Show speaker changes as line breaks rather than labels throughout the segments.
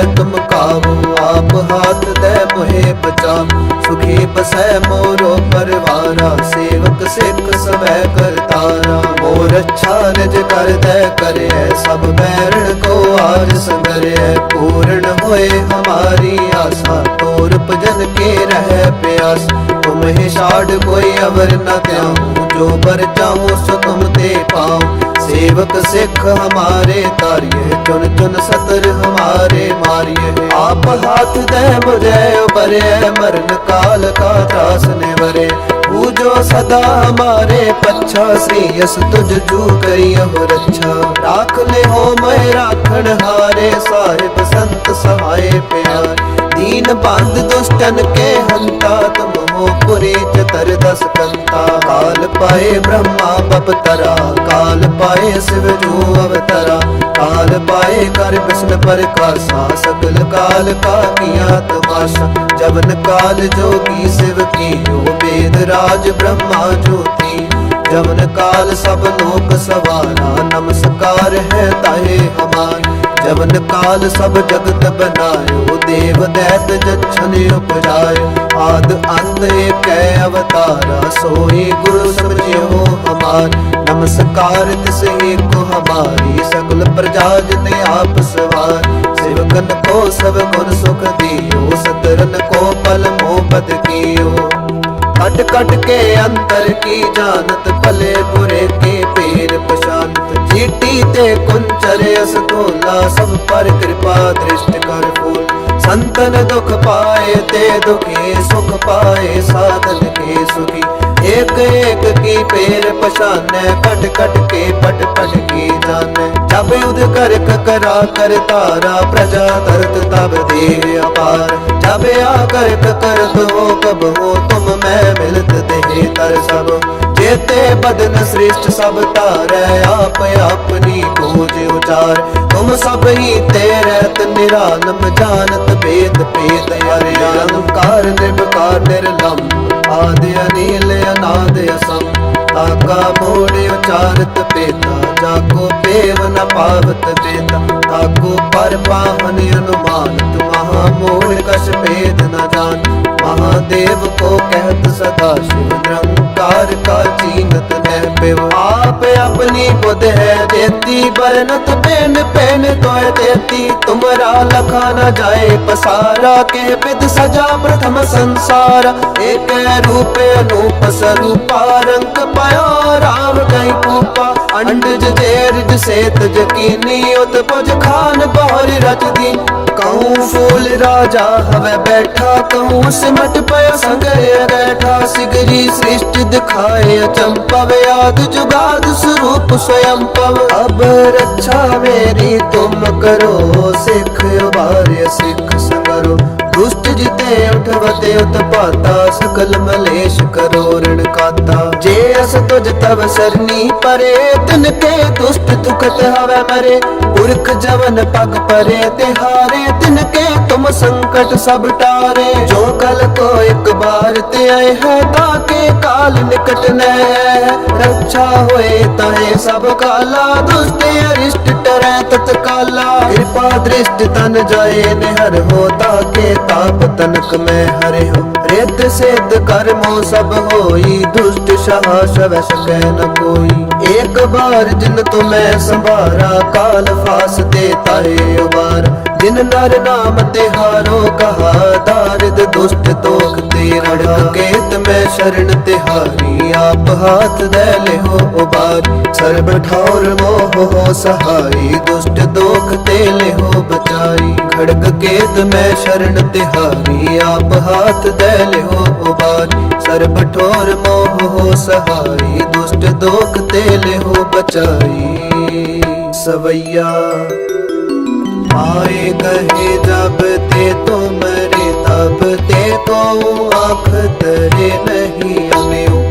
ਸਬੈ ਤੁਮ ਕਾਬੂ ਆਪ ਹਾਥ ਦੇ ਮੋਹਿ ਬਚਾ ਸੁਖੀ ਬਸੈ ਮੋਰੋ ਪਰਵਾਰਾ। ਸੇਵਕ ਸਿੱਖ ਸਬੈ ਕਰਤਾਰਾ। ਮੋਰ ਅੱਛਾ ਨਿਜ ਕਰਦੈ ਕਰਿਐ। ਸਭ ਬੈਰਣ ਕੋ ਆਜ ਸੰਗਰਿਐ ਪੂਰਨ ਹੋਏ ਹਮਾਰੀ ਆਸਾ। ਤੋਰ ਭਜਨ ਕੇ ਰਹਿ ਪਿਆਸ। ਤੁਮ ਛਾੜ ਕੋਈ ਅਵਰ ਨ ਤਿਆਉ ਜੋ ਬਰ ਚਾਹੋ ਸੋ ਤੁਮ ਤੇ ਪਾਉ सेवक सिख हमारे तारिये चुन चुन सतर हमारे मारिये आप हाथ दे बुझे बरे मरण काल का त्रास ने बरे पूजो सदा हमारे पच्छा से यस तुझ जू करियो रक्षा राख ले हो मैं राखण हारे साहिब संत सहाय प्यारे ਦੀਨ ਬੰਦ ਦੁਸ਼ਟਨ ਕੇ ਹੰਤਾ, ਤਮੋ ਪੁਰੇ ਚਤਰ ਦਸ ਕੰਤਾ। ਕਾਲ ਪਾਏ ਬ੍ਰਹਮਾ ਬਪਤਰਾ ਕਾਲ ਪਾਏ ਸਿਵ ਜੋ ਅਵਤਰਾ। ਕਾਲ ਪਾਏ ਕਰ ਬਿਸਨ ਪ੍ਰਕਾਸ਼ਾ ਸਕਲ ਕਾਲ ਕਾ ਕੀਆ ਤਮਾਸ਼ਾ। ਜਵਨ ਕਾਲ ਜੋਗੀ ਸਿਵ ਕੀਓ ਬੇਦ ਰਾਜ ਬ੍ਰਹਮਾ ਜੋਤੀ। ਜਮਨ ਕਾਲ ਸਭ ਲੋਕ ਸਵਾਰਾ, ਨਮਸਕਾਰ ਹੈ ਤਾਏ ਹਮਾਰ। ਜਮਨ ਕਾਲ ਸਭ ਜਗਤ ਬਨਾਏ ਦੇਵ ਦੈਤ ਜਛਨ ਉਪਜਾਇ ਆਦ ਅੰਤ ਏਕੈ ਅਵਤਾਰਾ ਸੋਈ ਗੁਰੂ ਸਮਝਿਓ ਹਮਾਰ। ਨਮਸਕਾਰ ਤਿਸ ਏਕੋ ਹਮਾਰੀ ਸਕਲ ਪ੍ਰਜਾ ਜਿਨ ਆਪ ਸਵਾਰ। ਸਿਵਕਨ ਕੋ ਸਭ ਗੁਣ ਸੁਖ ਦਿਓ, ਸਤਰਨ ਕੋ ਪਲ ਮੋਹ ਬਦ ਕੀਓ। ਕਟ ਕਟ ਕੇ ਅੰਤਰ ਕੀ ਜਾਣਤ, ਭਲੇ ਬੁਰੇ ਕੀ ਪੀਰ ਪਛਾਨਤ। ਜੀਟੀ ਤੇ ਕੁੰਚਲ ਅਸ ਤੋਲਾ ਸਭ ਪਰ ਕਿਰਪਾ ਦ੍ਰਿਸ਼ਟ ਕਰ ਫੂਲ। ਸੰਤਨ ਦੁਖ ਪਾਏ ਤੇ ਦੁਖੀ ਸੁਖ ਪਾਏ, ਸਾਧਨ ਕੇ ਸੁਖੀ। ਏਕ ਏਕ ਕੀ ਪੇਰ ਪਛਾਨੈ, ਕਟ ਕਟ ਕੇ ਪਟ ਪਟ ਕੀ ਜਾਣੈ ਜਬ ਉਦ ਕਰ ਕਕਰਾ ਕਰ ਤਾਰਾ ਪ੍ਰਜਾ ਤਰਤ ਤਬ ਦੇਹ ਅਪਾਰ। ਜਬ ਆ ਕਰ ਕਕਰ ਤੋ ਕਬ ਹੋ, ਤੁਮ ਮੈਂ ਮਿਲਤ ਤੇ ਤਰ ਸਭ। ਜੇਤੇ ਬਦਨ ਸ੍ਰਿਸ਼ਟ ਸਭ ਤਾਰੈ ਆਪ ਆਪਣੀ ਕੋਜ ਉਚਾਰ। ਨਾਮ ਸਭਈ ਤੇਰੇ ਤੇ ਨਿਰਾਲਮ ਜਾਣਤ ਭੇਦ ਭੇਦ ਅਰਿਆ ਅਲੰਕਾਰ ਨਿਰਭਕਾਰ ਨਿਰਲਮ ਆਦਿ ਅਨੀਲ ਅਨਾਦ ਅਸੰ ਤਾਕਾ ਮੋੜੇ ਉਚਾਰਤ ਪੇਤਾ ਜਾਕੋ ਦੇਵ ਨ ਪਾਵਤ ਦੇਤਾ ਤਾਕੋ ਪਰ ਪਾਵਨ ਅਨੁਮਾਨ ਤੁਮਹਾ ਮੋੜ ਕਸ ਭੇਦ ਨ ਜਾਣ। ਮਹਾਦੇਵ ਕੋ ਕਹਿਤ ਸਦਾ ਸ਼ਿਵ ਨਿਰੰਕਾਰ ਕਾ ਚੀਨਤ ਨਹਿ ਪਿਵ ਆਪ ਆਪਣੀ ਬੁਧ ਹੈ ਦੇਤੀ ਬਰਨਤ ਪੈਨ ਪੈਨ ਤੋਇ ਦੇਤੀ। ਤੁਮਰਾ ਲਖਾ ਨ ਜਾਏ ਪਸਾਰਾ, ਕੇ ਵਿਦ ਸਜਾ ਪ੍ਰਥਮ ਸੰਸਾਰ। ਏਕ ਰੂਪ ਅਨੂਪ ਸਰੂਪਾ, ਰੰਗ ਪਾਇਆ ਰਾਮ ਕੈ ਕੂਪਾ। ਅੰਡਜ ਜੇਰਜ ਸੇਤ ਜਕੀਨੀ ਉਤ ਪੁਜ ਖਾਨ ਬਹਰ ਰਚਦੀ। कहूँ फूल राजा हवे बैठा कहूँ सिमट पया संगय बैठा सिगरी सृष्टि दिखाए चंपव याद जुगाद स्वरूप स्वयं पव अब रक्षा मेरी तुम करो सिख उबार्य सिख संगरो दुष्ट जिते उठवते उत्पाता सकल मलेश करो ऋण काता जे अस तुझ तव सरनी परे तिनके दुष्ट दुखत हवे मरे पुरख जवन पग परे तिहारे तिनके तुम संकट सब टारे जो कल को एक बार ते आए है ताके काल निकट न है। रक्षा होए ताहे सब काला दुष्ट अरिष्ट टरै तत्काला कृपा दृष्ट तन जाए निहर हो ताके ताप तनक में हरे हो रित सिद्ध कर्मो सब होई दुष्ट ਸਵੈ ਸਕੈ ਨ ਕੋਈ। ਇੱਕ ਬਾਰ ਜਿਨ ਤੋ ਮੈਂ ਸੰਭਾਰਾ, ਕਾਲ ਫਾਸ ਤੇ ਤਾਏ ਉਬਾਰ। ਜਿਨ ਨਰ ਨਾਮ ਤੇ ਹਾਰੋ ਕਹਾ, ਦਾਰਿਦ ਦੁਸ਼ਟ ਤੋਖ ਤੇ ਰੜਕ ਕੇਤ ਮੈਂ ਸ਼ਰਨ ਤੇ ਹਾਰੀ, ਆਪ ਹਾਥ ਦੇ ਲਿਓ ਉਬਾਰ। ਸਰਬ ਠੌਰ ਮੋਹ ਹੋ ਸਹਾਈ, ਦੁਸ਼ਟ ਦੋਖ ਤੇ ਲਿਓ ਬਚਾਈ। ਖੜਕ ਕੇਤ ਮੈਂ ਸ਼ਰਨ ਤੇ ਹਾਰੀ, ਆਪ ਹਾਥ ਦੇ ਲਿਓ ਉਬਾਰ। सर्ब ठोर मोह हो सहाई दुष्ट दोख ते ले हो बचाई सवैया आए कहे जब ते तुमरे तब ते को आँख तरे नहीं अम्यो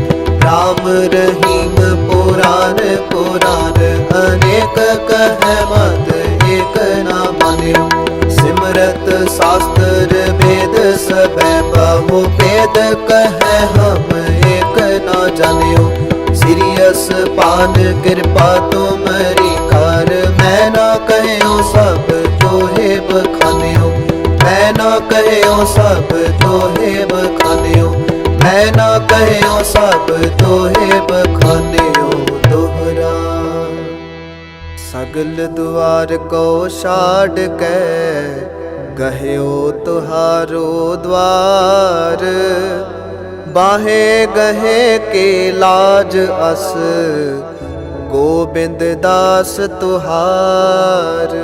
राम रहीम पुराण पुराण अनेक कह मत एक न मान्यो सिमरत शास्त्र वेद सब बहु वेद कह हम एक न जानियो सिरियस पान कृपा तुमरी कर मैं न कहो सब तोहे बखानियो मैं न कहो सब तोहे बखानियो मैं न कहो सब तोहे बखानियो दोहरा सगल द्वार को छाड़ के गहयो तुहारो द्वार बाहे गहे के लाज अस गोबिंद दास तुहार